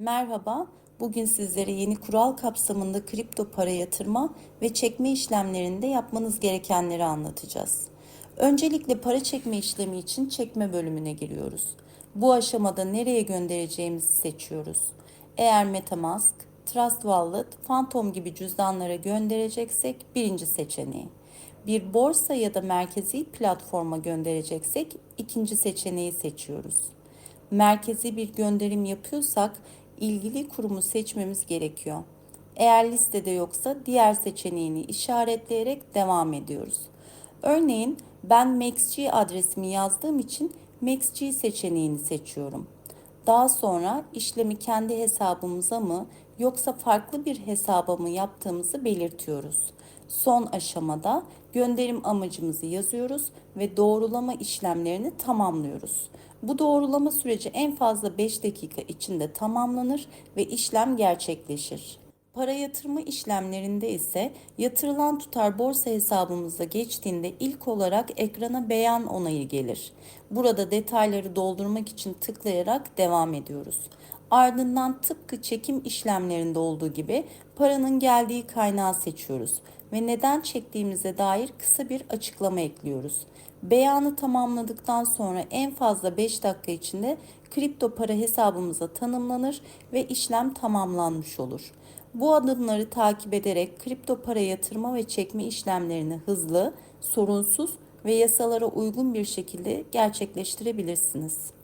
Merhaba, bugün sizlere yeni kural kapsamında kripto para yatırma ve çekme işlemlerinde yapmanız gerekenleri anlatacağız. Öncelikle para çekme işlemi için çekme bölümüne giriyoruz. Bu aşamada nereye göndereceğimizi seçiyoruz. Eğer Metamask, Trust Wallet, Phantom gibi cüzdanlara göndereceksek birinci seçeneği. Bir borsa ya da merkezi platforma göndereceksek ikinci seçeneği seçiyoruz merkezi bir gönderim yapıyorsak ilgili kurumu seçmemiz gerekiyor. Eğer listede yoksa diğer seçeneğini işaretleyerek devam ediyoruz. Örneğin ben MaxG adresimi yazdığım için MaxG seçeneğini seçiyorum. Daha sonra işlemi kendi hesabımıza mı yoksa farklı bir hesaba mı yaptığımızı belirtiyoruz. Son aşamada gönderim amacımızı yazıyoruz ve doğrulama işlemlerini tamamlıyoruz. Bu doğrulama süreci en fazla 5 dakika içinde tamamlanır ve işlem gerçekleşir. Para yatırma işlemlerinde ise yatırılan tutar borsa hesabımıza geçtiğinde ilk olarak ekrana beyan onayı gelir. Burada detayları doldurmak için tıklayarak devam ediyoruz. Ardından tıpkı çekim işlemlerinde olduğu gibi paranın geldiği kaynağı seçiyoruz ve neden çektiğimize dair kısa bir açıklama ekliyoruz. Beyanı tamamladıktan sonra en fazla 5 dakika içinde kripto para hesabımıza tanımlanır ve işlem tamamlanmış olur. Bu adımları takip ederek kripto para yatırma ve çekme işlemlerini hızlı, sorunsuz ve yasalara uygun bir şekilde gerçekleştirebilirsiniz.